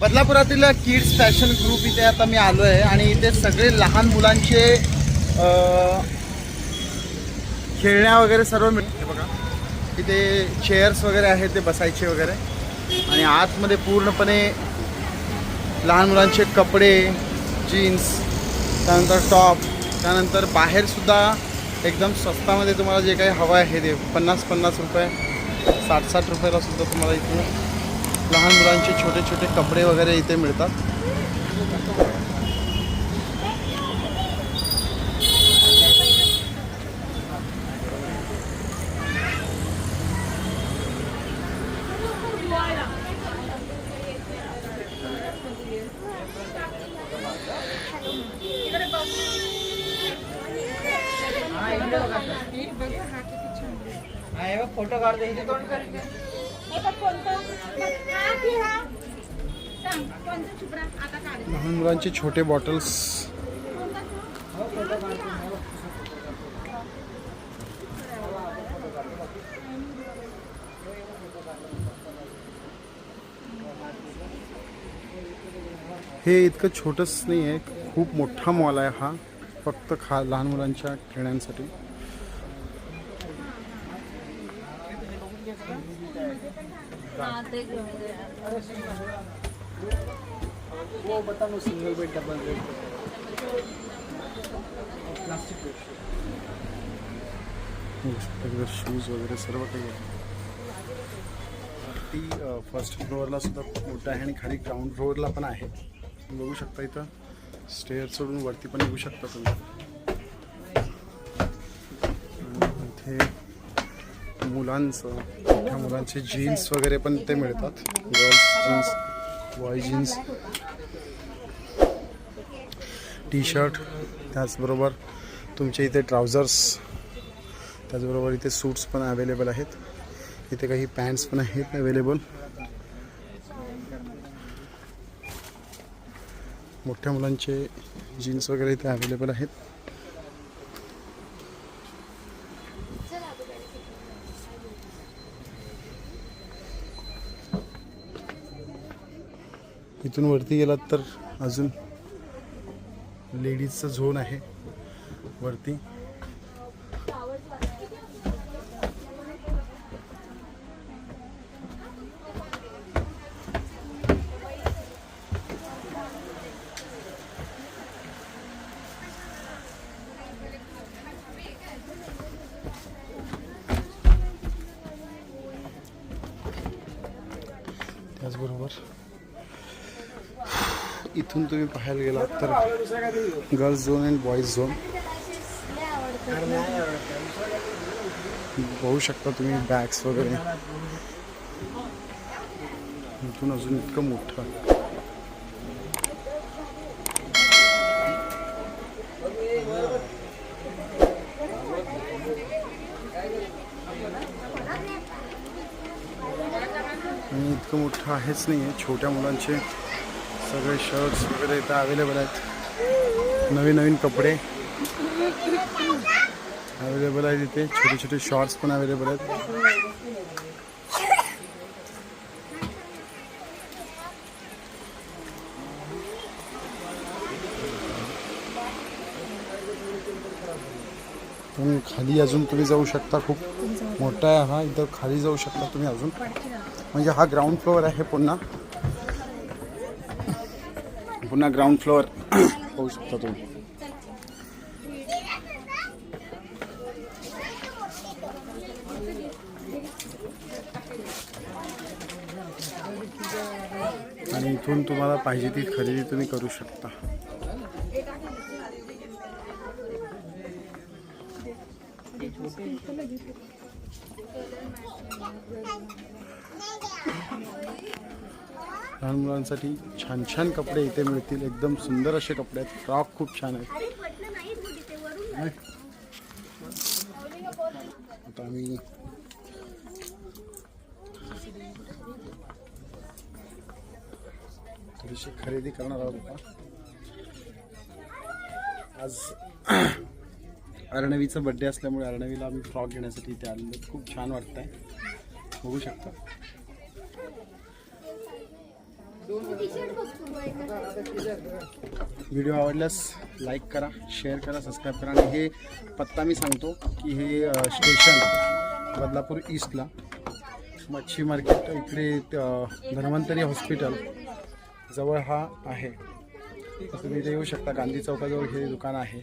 बदलापुरातील kids fashion group इथे आता मी आलो आहे आणि इथे सगळे लहान मुलांचे खेळण्या वगैरे सर्व मिळते बघा. इथे चेअर्स वगैरे आहेत ते बसायचे वगैरे. आणि आतमध्ये पूर्णपणे लहान मुलांचे कपडे जीन्स त्यानंतर टॉप त्यानंतर बाहेरसुद्धा एकदम स्वस्तामध्ये तुम्हाला जे काही हवं आहे ते पन्नास पन्नास रुपये साठ साठ रुपयालासुद्धा तुम्हाला इथे लहान मुलांचे छोटे छोटे कपडे वगैरे इथे मिळतात फ़ोटो काढतो लहान मुलांचे छोटे बॉटल्स. हे इतकं छोटंच नाही आहे. खूप मोठा मॉल आहे हा. फक्त खा लहान मुलांच्या खेळण्यांसाठी. वो बता no single bed double bed plastic bed shoes वगैरे सर्व काही आहे ती फर्स्ट फ्लोअरला सुद्धा खूप मोठं आहे आणि खाली ग्राउंड फ्लोअरला पण आहे बघू शकता इथं स्टेअर सोडून वरती पण येऊ शकता तुम्ही मुलांचं मोठ्या मुलांचे जीन्स वगैरे पण इथे मिळतात. Girls jeans boy jeans T shirt त्याचबरोबर तुमच्या इथे ट्राउझर्स त्याचबरोबर इथे सूट्स पण अवेलेबल आहेत. इथे काही पॅन्ट्स पण आहेत अवेलेबल मोठ्या मुलांचे जीन्स वगैरे इथे अवेलेबल आहेत. इथून वरती गेलात तर अजून लेडीजचा झोन आहे वरती. त्याचबरोबर इथून तुम्ही पाहायला गेलात तर girls zone and boys zone बघू शकता तुम्ही बॅग्स वगैरे. इथून अजून इतकं मोठं. आणि इतकं मोठं आहेच नाही आहे छोट्या मुलांचे सगळे शर्ट्स वगैरे इथं अवेलेबल आहेत. नवीन नवीन कपडे अवेलेबल आहेत इथे. छोटे छोटे शॉर्ट्स पण अवेलेबल आहेत. तुम्ही खाली अजून तुम्ही जाऊ शकता. खूप मोठा आहे हा. इथं खाली जाऊ शकता तुम्ही अजून. म्हणजे हा ग्राउंड फ्लोअर आहे पुन्हा. पुन्हा ग्राउंड फ्लोअर होऊ शकता तुम्ही. आणि इथून तुम्हाला पाहिजे ती खरेदी तुम्ही करू शकता. लहान मुलांसाठी छान छान कपडे इथे मिळतील. एकदम सुंदर असे कपडे आहेत. फ्रॉक खूप छान आहेत. आता आम्ही थोडीशी खरेदी करणार आहोत आज अर्णवीचा बड्डे असल्यामुळे अर्णवीला आम्ही फ्रॉक घेण्यासाठी इथे आलेलो. खूप छान वाटतंय. बघू शकता. व्हिडिओ आवडल्यास लाईक करा शेअर करा सबस्क्राईब करा. आणि हे पत्ता मी सांगतो की हे स्टेशन बदलापूर ईस्टला मच्छी मार्केट इकडे धन्वंतरी हॉस्पिटल जवळ हा आहे. तर तुम्ही इथे येऊ शकता. गांधी चौकाजवळ हे दुकान आहे.